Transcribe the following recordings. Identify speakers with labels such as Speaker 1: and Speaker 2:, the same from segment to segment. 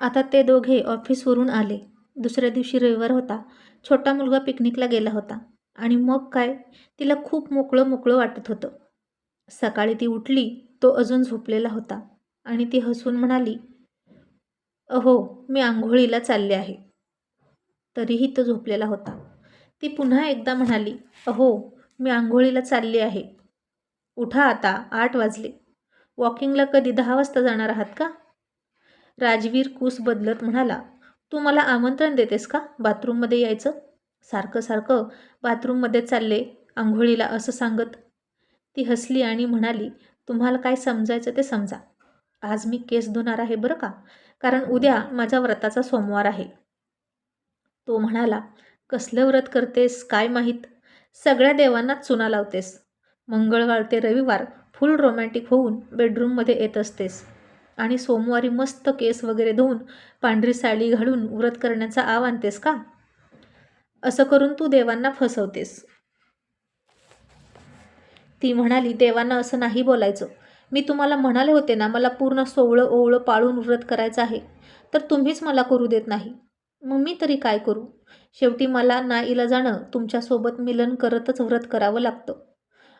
Speaker 1: आता ते दोघे ऑफिसवरून आले. दुसऱ्या दिवशी रविवार होता. छोटा मुलगा पिकनिकला गेला होता. आणि मग काय? तिला खूप मोकळं मोकळं वाटत होतं. सकाळी ती उठली तो अजून झोपलेला होता. आणि ती हसून म्हणाली अहो मी आंघोळीला चालले आहे. तरीही तो झोपलेला होता. ती पुन्हा एकदा म्हणाली अहो मी आंघोळीला चालली आहे. उठा आता आठ वाजले. वॉकिंगला कधी दहा वाजता जाणार आहात का? राजवीर कूस बदलत म्हणाला तू मला आमंत्रण देतेस का बाथरूममध्ये यायचं? सारखं सारखं बाथरूममध्ये चालले आंघोळीला असं सांगत ती हसली आणि म्हणाली तुम्हाला काय समजायचं ते समजा. आज मी केस धुणार आहे बरं का? कारण उद्या माझ्या व्रताचा सोमवार आहे. तो म्हणाला कसलं व्रत करतेस? काय माहीत? सगळ्या देवांनाच चुना लावतेस. मंगळवार ते रविवार फुल रोमॅन्टिक होऊन बेडरूममध्ये येत असतेस. आणि सोमवारी मस्त केस वगैरे धुवून पांढरी साडी घालून व्रत करण्याचा आव आणतेस का? असं करून तू देवांना फसवतेस. ती म्हणाली देवांना असं नाही बोलायचं. मी तुम्हाला म्हणाले होते ना मला पूर्ण सोवळं ओवळं पाळून व्रत करायचं आहे. तर तुम्हीच मला करू देत नाही. मग मी तरी काय करू? शेवटी मला ना जाणं तुमच्यासोबत मिलन करतच व्रत करावं लागतं.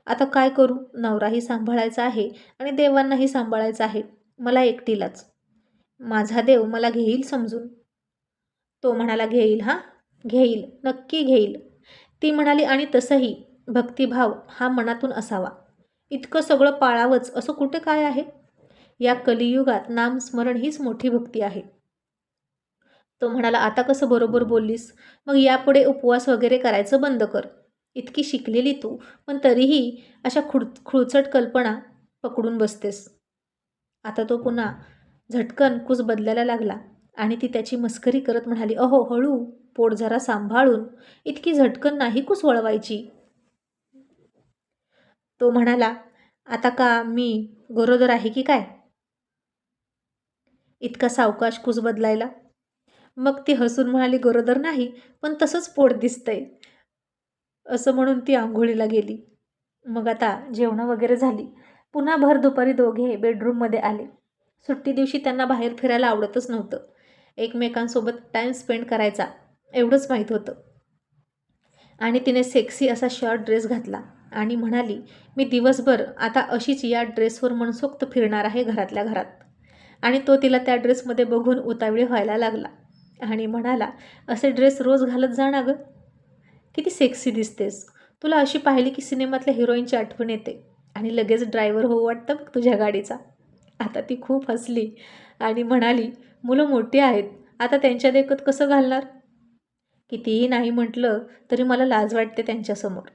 Speaker 1: आता काय करू? नवराही सांभाळायचा आहे आणि देवांनाही सांभाळायचं आहे. मला एकटीलाच. माझा देव मला घेईल समजून? तो म्हणाला घेईल हां? घेईल. नक्की घेईल. ती म्हणाली आणि तसंही. भक्तिभाव हा मनातून असावा. इतकं सगळं पाळावंच असं कुठे काय आहे? या कलियुगात नामस्मरण हीच मोठी भक्ती आहे. तो म्हणाला आता कसं बरोबर बोललीस? मग यापुढे उपवास वगैरे करायचं बंद कर. इतकी शिकलेली तू पण तरीही अशा खुड खुळचट कल्पना पकडून बसतेस. आता तो पुन्हा झटकन कूस बदलायला लागला आणि ती त्याची मस्करी करत म्हणाली अहो हळू पोट जरा सांभाळून. इतकी झटकन नाही कूस वळवायची? तो म्हणाला आता का मी गरोदर आहे की काय? इतका सावकाश कूस बदलायला. मग ती हसून म्हणाली गरोदर नाही पण तसंच पोट दिसतंय. असं म्हणून ती आंघोळीला गेली. मग आता जेवणं वगैरे झाली. पुन्हा भर दुपारी दोघे बेडरूममध्ये आले. सुट्टी दिवशी त्यांना बाहेर फिरायला आवडतच नव्हतं. एकमेकांसोबत टाईम स्पेंड करायचा एवढंच माहीत होतं. आणि तिने सेक्सी असा शॉर्ट ड्रेस घातला आणि म्हणाली मी दिवसभर आता अशीच या ड्रेसवर मनसोक्त फिरणार आहे घरातल्या घरात. आणि तो तिला त्या ड्रेसमध्ये बघून उतावळी व्हायला लागला आणि म्हणाला असे ड्रेस रोज घालत जा ना गं. किती सेक्सी दिसतेस. तुला अशी पाहिली की सिनेमातल्या हिरोईनची आठवण येते. आणि लगेच ड्रायव्हर होऊ वाटतं बघ तुझ्या गाडीचा. आता ती खूप हसली आणि म्हणाली मुलं मोठी आहेत आता त्यांच्या देखत कसं घालणार? कितीही नाही म्हटलं तरी मला लाज वाटते त्यांच्यासमोर.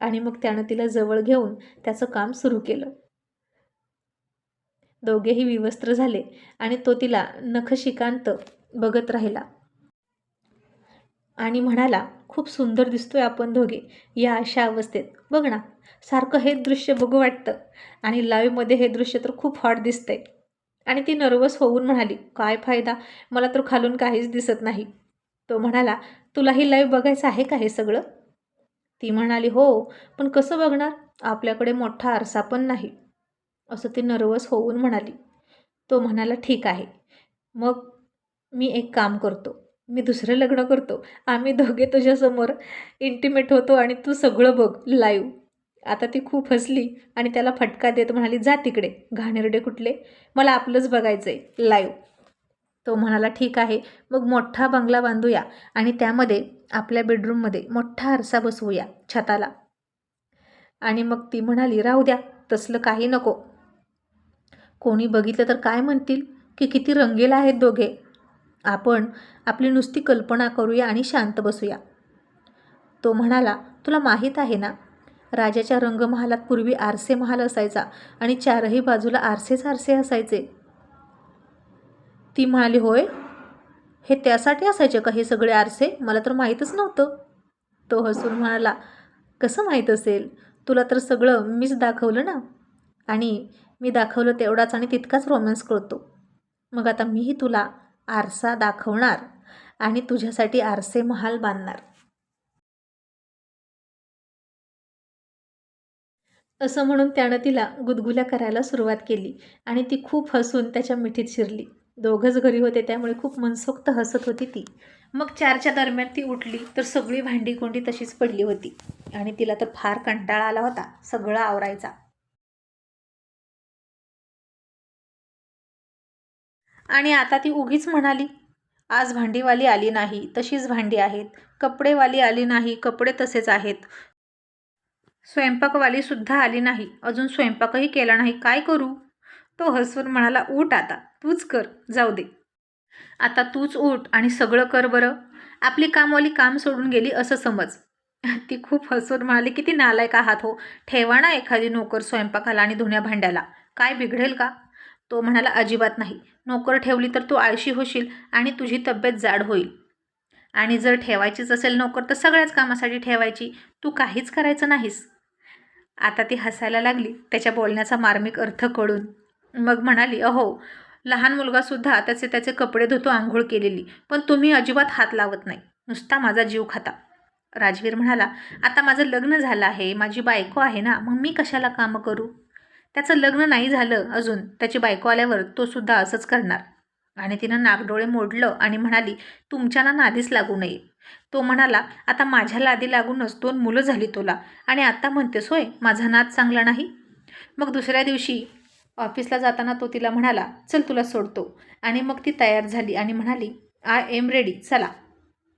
Speaker 1: आणि मग त्यानं तिला जवळ घेऊन त्याचं काम सुरू केलं. दोघेही विवस्त्र झाले आणि तो तिला नखशिकांत बघत राहिला. आणि म्हणाला खूप सुंदर दिसतोय आपण दोघे या अशा अवस्थेत. बघ ना सारखं हे दृश्य बघू वाटतं आणि लाईव्हमध्ये हे दृश्य तर खूप हॉट दिसतंय. आणि ती नर्वस होऊन म्हणाली काय फायदा? मला तर खालून काहीच दिसत नाही. तो म्हणाला तुलाही लाईव्ह बघायचं आहे का हे सगळं? ती म्हणाली हो पण कसं बघणार? आपल्याकडे मोठा आरसा पण नाही. असं ती नर्वस होऊन म्हणाली. तो म्हणाला ठीक आहे. मग मी एक काम करतो. मी दुसरं लग्न करतो. आम्ही दोघे तुझ्यासमोर इंटिमेट होतो आणि तू सगळं बघ लाईव्ह आता ती खूप हसली आणि त्याला फटका देत म्हणाली जा तिकडे घाणेरडे कुठले? मला आपलंच बघायचं आहे लाईव्ह तो म्हणाला ठीक आहे मग मोठा बंगला बांधूया आणि त्यामध्ये आपल्या बेडरूममध्ये मोठा आरसा बसवूया छताला. आणि मग ती म्हणाली राहू द्या तसलं काही नको. कोणी बघितलं तर काय म्हणतील? की किती रंगेल आहेत दोघे? आपण आपली नुसती कल्पना करूया आणि शांत बसूया. तो म्हणाला तुला माहीत आहे ना राजाच्या रंगमहालात पूर्वी आरसे महाल असायचा आणि चारही बाजूला आरसेच आरसे असायचे. ती म्हणाली होय? हे त्यासाठी असायचे का हे सगळे आरसे? मला तर माहीतच नव्हतं. तो हसून म्हणाला कसं माहीत असेल? तुला तर सगळं मीच दाखवलं ना? आणि मी दाखवलं तेवढाच आणि तितकाच रोमॅन्स करतो. मग आता मीही तुला आरसा दाखवणार आणि तुझ्यासाठी आरसे महाल बांधणार. असं म्हणून त्यानं तिला गुदगुल्या करायला सुरुवात केली आणि ती खूप हसून त्याच्या मिठीत शिरली. दोघंच घरी होते त्यामुळे खूप मनसोक्त हसत होती ती. मग चारच्या दरम्यान ती उठली तर सगळी भांडी कोंडी तशीच पडली होती आणि तिला तर फार कंटाळा आला होता सगळं आवरायचा. आणि आता ती उगीच म्हणाली आज भांडीवाली आली नाही तशीच भांडी आहेत. कपडेवाली आली नाही कपडे तसेच आहेत. स्वयंपाकवाली सुद्धा आली नाही. अजून स्वयंपाकही केला नाही. काय करू? तो हसून म्हणाला उठ आता तूच कर जाऊ दे. आता तूच उठ आणि सगळं कर बरं. आपली कामवाली काम सोडून गेली असं समज. ती खूप हसून म्हणाली किती नालायक आहात हो. ठेवा ना एखादी नोकर स्वयंपाकाला आणि धुण्या भांड्याला. काय बिघडेल का? तो म्हणाला अजिबात नाही. नोकर ठेवली तर तू आळशी होशील आणि तुझी तब्येत जाड होईल. आणि जर ठेवायचीच असेल नोकर तर सगळ्याच कामासाठी ठेवायची. तू काहीच करायचं नाहीस. आता ती हसायला लागली त्याच्या बोलण्याचा मार्मिक अर्थ कळून. मग म्हणाली अहो लहान मुलगासुद्धा त्याचे त्याचे कपडे धुतो आंघोळ केलेली पण तुम्ही अजिबात हात लावत नाही. नुसता माझा जीव खाता. राजवीर म्हणाला आता माझं लग्न झालं आहे माझी बायको आहे ना मग मी कशाला कामं करू? त्याचं लग्न नाही झालं अजून त्याची बायको आल्यावर तो सुद्धा असंच करणार. आणि तिनं नागडोळे मोडलं आणि म्हणाली तुमच्याना नादीच लागू नये. तो म्हणाला आता माझ्या लादी लागूनच दोन मुलं झाली तुला आणि आता म्हणतेस होय माझा नाद चांगला नाही. मग दुसऱ्या दिवशी ऑफिसला जाताना तो तिला म्हणाला चल तुला सोडतो. आणि मग ती तयार झाली आणि म्हणाली आय एम रेडी चला.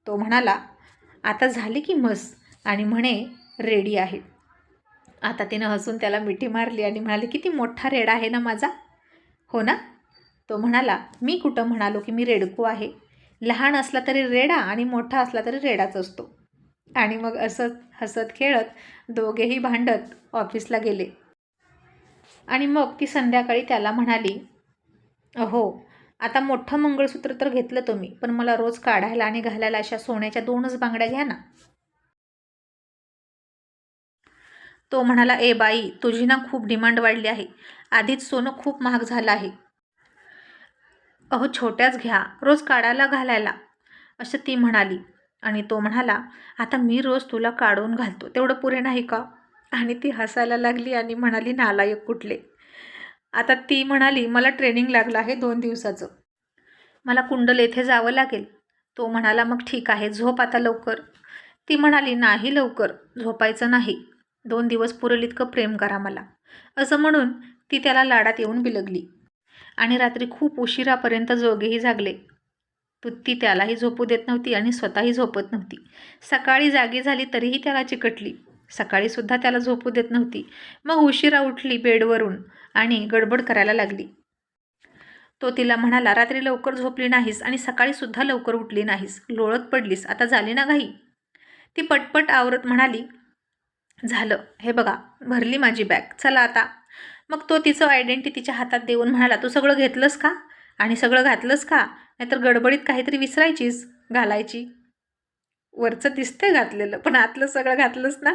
Speaker 1: तो म्हणाला आता झाले की मस आणि म्हणे रेडी आहे. आता तिनं हसून त्याला मिठी मारली आणि म्हणाली किती मोठा रेडा आहे ना माझा. हो ना. तो म्हणाला मी कुठं म्हणालो की मी रेडकू आहे? लहान असला तरी रेडा आणि मोठा असला तरी रेडाच असतो. आणि मग असं हसत खेळत दोघेही भांडत ऑफिसला गेले. आणि मग ती संध्याकाळी त्याला म्हणाली हो आता मोठं मंगळसूत्र तर घेतलं तुम्ही पण मला रोज काढायला आणि घालायला अशा सोन्याच्या दोनच बांगड्या घ्या ना. तो म्हणाला ए बाई तुझी ना खूप डिमांड वाढली आहे. आधीच सोनं खूप महाग झालं आहे. अहो छोट्याच घ्या रोज काढायला घालायला. असं ती म्हणाली. आणि तो म्हणाला आता मी रोज तुला काढून घालतो तेवढं पुरे नाही का? आणि ती हसायला लागली आणि म्हणाली नालायक कुठले? आता ती म्हणाली मला ट्रेनिंग लागलं आहे दोन दिवसाचं. मला कुंडल येथे जावं लागेल. तो म्हणाला मग ठीक आहे झोप आता लवकर. ती म्हणाली नाही लवकर झोपायचं नाही. दोन दिवस पुरेल इतकं प्रेम करा मला. असं म्हणून ती त्याला लाडात येऊन बिलगली. आणि रात्री खूप उशिरापर्यंत जोगेही जागले. तू ती त्यालाही झोपू देत नव्हती आणि स्वतःही झोपत नव्हती. सकाळी जागी झाली तरीही त्याला चिकटली. सकाळीसुद्धा त्याला झोपू देत नव्हती. मग उशिरा उठली बेडवरून आणि गडबड करायला लागली. तो तिला म्हणाला रात्री लवकर झोपली नाहीस आणि सकाळीसुद्धा लवकर उठली नाहीस. लोळत पडलीस. आता झाली ना घाई? ती पटपट आवरत म्हणाली झालं. हे बघा भरली माझी बॅग. चला आता. मग तो तिचं आयडेंटिटीच्या हातात देऊन म्हणाला तू सगळं घेतलंस का? आणि सगळं घातलंस का? नाहीतर गडबडीत काहीतरी विसरायचीस घालायची. वरचं दिसतंय घातलेलं पण आतलं सगळं घातलंच ना?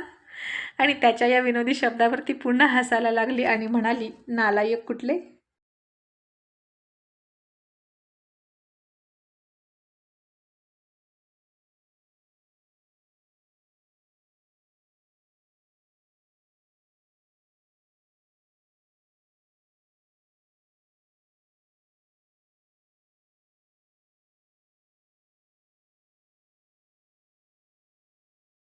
Speaker 1: आणि त्याच्या या विनोदी शब्दावरती पुन्हा हसायला लागली आणि म्हणाली नालायक कुठले?